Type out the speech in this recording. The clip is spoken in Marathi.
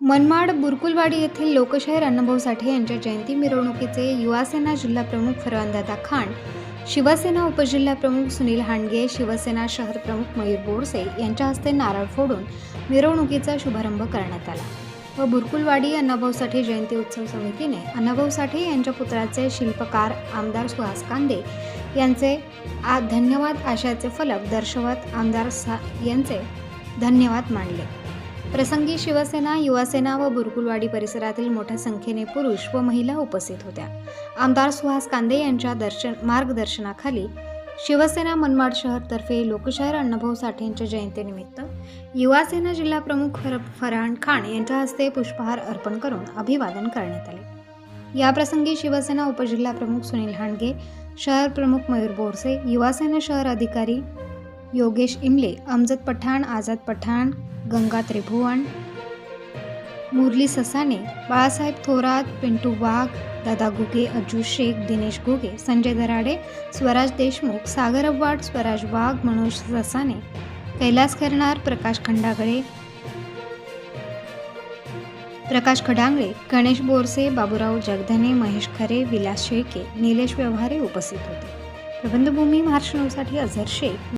मनमाड बुरकुलवाडी येथील लोकशाहीर अण्णाभाऊ साठे यांच्या जयंती मिरवणुकीचे युवासेना जिल्हाप्रमुख फरवंदादा खान शिवसेना उपजिल्हाप्रमुख सुनील हांडगे शिवसेना शहर प्रमुख मयूर बोरसे यांच्या हस्ते नारळ फोडून मिरवणुकीचा शुभारंभ करण्यात आला. व बुरकुलवाडी अण्णाभाऊ साठे जयंती उत्सव समितीने अण्णाभाऊ साठे यांच्या पुत्राचे शिल्पकार आमदार सुहास कांदे यांचे धन्यवाद आशयाचे फलक दर्शवत आमदार सा यांचे धन्यवाद मानले प्रसंगी शिवसेना युवासेना व बुरकुलवाडी परिसरातील मोठ्या संख्येने पुरुष व महिला उपस्थित होत्या. आमदार सुहास कांदे यांच्या दर्शन मार्गदर्शनाखाली शिवसेना मनमाड शहरतर्फे लोकशाहीर अण्णाभाऊ साठे यांच्या जयंतीनिमित्त युवासेना जिल्हा प्रमुख फर फरहान खान यांच्या हस्ते पुष्पहार अर्पण करून अभिवादन करण्यात आले. या प्रसंगी शिवसेना उपजिल्हा प्रमुख सुनील हांडगे शहर प्रमुख मयूर बोरसे युवासेना शहर अधिकारी योगेश इमले अमजद पठाण आझाद पठाण गंगा त्रिभुवन मुरली ससाने बाळासाहेब थोरात पिंटू वाघ दादा गुगे अज्जू शेख दिनेश गुगे संजय दराडे स्वराज देशमुख सागर अव्वाड स्वराज वाघ मनोज ससाने कैलास खरणार प्रकाश खंडागळे प्रकाश खडांगळे गणेश बोरसे बाबूराव जगधने महेश खरे विलास शेळके निलेश व्यवहारे उपस्थित होते. प्रबंधभूमी महाराष्ट्र नऊसाठी अझर शेख.